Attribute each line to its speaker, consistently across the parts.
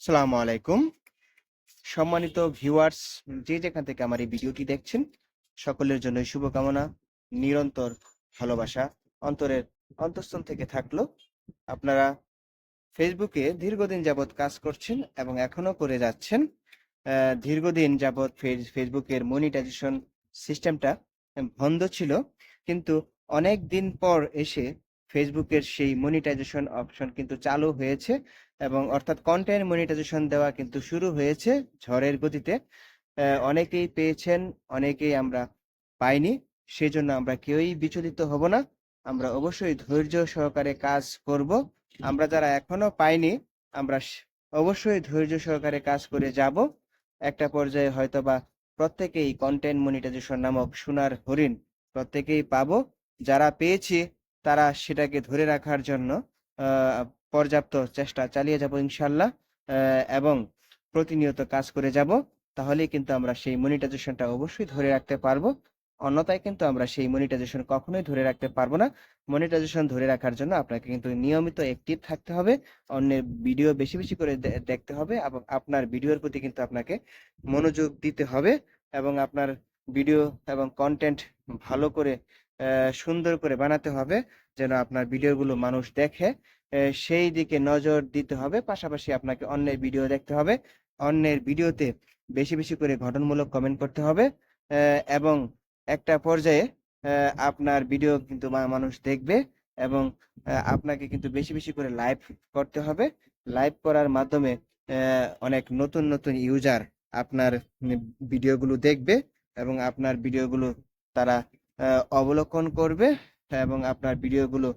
Speaker 1: সালামু আলাইকুম। সম্মানিত ভিউয়ার্স, যে যেখান থেকে আমার এই ভিডিওটি দেখছেন, সকলের জন্য শুভকামনা, নিরন্তর ভালোবাসা, অন্তরের অন্তঃস্থল থেকে থাকল। আপনারা ফেসবুকে দীর্ঘদিন যাবৎ কাজ করছেন এবং এখনও করে যাচ্ছেন। দীর্ঘদিন যাবৎ ফেস- ফেসবুকের মনিটাইজেশন সিস্টেমটা বন্ধ ছিল। কিন্তু অনেক দিন পর এসে ফেসবুকের সেই মনিটাইজেশন অপশন কিন্তু চালু হয়েছে এবং অর্থাৎ কন্টেন্ট মনিটাইজেশন দেওয়া কিন্তু শুরু হয়েছে ঝড়ের গতিতে। অনেকেই পেয়েছেন, অনেকেই আমরা পাইনি, সেজন্য আমরা কেউই বিচলিত হব না। আমরা অবশ্যই ধৈর্য সহকারে কাজ করব। আমরা যারা এখনও পাইনি, আমরা অবশ্যই ধৈর্য সহকারে কাজ করে যাব। একটা পর্যায়ে হয়তোবা প্রত্যেকেই কন্টেন্ট মনিটাইজেশন নামক সোনার হরিণ প্রত্যেকেই পাবো। যারা পেয়েছি তারা সেটাকে ধরে রাখার জন্য পর্যাপ্ত চেষ্টা চালিয়ে যাব ইনশাল্লাহ এবং প্রতিনিয়ত কাজ করে যাব। তাহলেই কিন্তু আমরা সেই মনিটাইজেশনটা অবশ্যই ধরে রাখতে পারব। অন্যথায় কিন্তু আমরা সেই মনিটাইজেশন কখনোই ধরে রাখতে পারব না। মনিটাইজেশন ধরে রাখার জন্য আপনাকে কিন্তু নিয়মিত অ্যাক্টিভ থাকতে হবে। অন্যের ভিডিও বেশি বেশি করে দেখতে হবে এবং আপনার ভিডিওর প্রতি কিন্তু আপনাকে মনোযোগ দিতে হবে এবং আপনার ভিডিও এবং কন্টেন্ট ভালো করে সুন্দর করে বানাতে হবে যেন আপনার ভিডিওগুলো মানুষ দেখে। সেই দিকে নজর দিতে হবে, পাশাপাশি আপনাকে অন্যের ভিডিও দেখতে হবে। অন্যের ভিডিওতে বেশি বেশি করে গঠনমূলক কমেন্ট করতে হবে। এবং একটা পর্যায়ে আপনার ভিডিও কিন্তু মানুষ দেখবে এবং আপনাকে কিন্তু বেশি বেশি করে লাইভ করতে হবে। লাইভ করার মাধ্যমে অনেক নতুন নতুন ইউজার আপনার ভিডিওগুলো দেখবে এবং আপনার ভিডিওগুলো তারা অবলোকন করবে এবং আপনার ভিডিওগুলো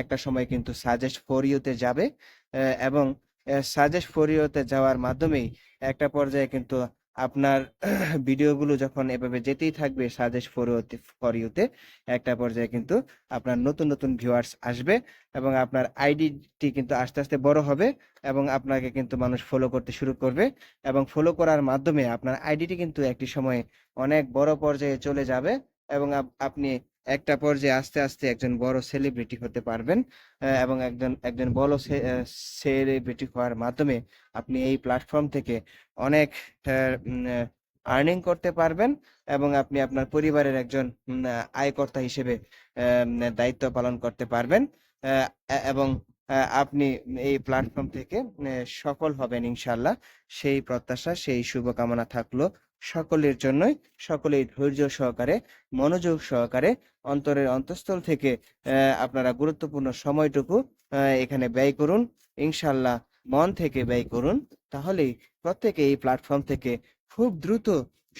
Speaker 1: একটা সময় কিন্তু সাজেস্ট ফর ইউতে যাবে। এবং সাজেস্ট ফর ইউতে যাওয়ার মাধ্যমেই একটা পর্যায়ে কিন্তু আপনার ভিডিওগুলো যখন এভাবে যেতেই থাকবে সাজেস্ট ফর ফর ইউতে একটা পর্যায়ে কিন্তু আপনার নতুন নতুন ভিউয়ার্স আসবে এবং আপনার আইডিটি কিন্তু আস্তে আস্তে বড় হবে এবং আপনাকে কিন্তু মানুষ ফলো করতে শুরু করবে এবং ফলো করার মাধ্যমে আপনার আইডিটি কিন্তু একটি সময়ে অনেক বড় পর্যায়ে চলে যাবে এবং আপ- আপনি একটা পর্যায়ে আস্তে আস্তে একজন বড় সেলিব্রিটি হতে পারবেন এবং একজন একজন বড় সেলিব্রিটি হওয়ার মাধ্যমে আপনি এই প্ল্যাটফর্ম থেকে অনেক আর্নিং করতে পারবেন এবং আপনি আপনার পরিবারের একজন আয়কর্তা হিসেবে দায়িত্ব পালন করতে পারবেন এবং আপনি এই প্ল্যাটফর্ম থেকে সফল হবেন ইনশাল্লাহ সেই প্রত্যাশা, সেই শুভকামনা থাকল সকলের জন্যই, সকলেই ধৈর্য সহকারে, মনোযোগ সহকারে অন্তরের অন্তঃস্থল থেকে আপনারা গুরুত্বপূর্ণ সময়টুকু এখানে ব্যয় করুন। ইনশাল্লাহ মন থেকে ব্যয় করুন। তাহলেই প্রত্যেকে এই প্ল্যাটফর্ম থেকে খুব দ্রুত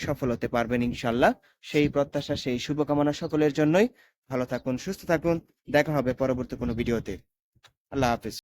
Speaker 1: সফল হতে পারবেন ইনশাল্লাহ সেই প্রত্যাশা, সেই শুভকামনা সকলের জন্যই। ভালো থাকুন, সুস্থ থাকুন। দেখা হবে পরবর্তী কোনো ভিডিওতে। আল্লাহ হাফিজ।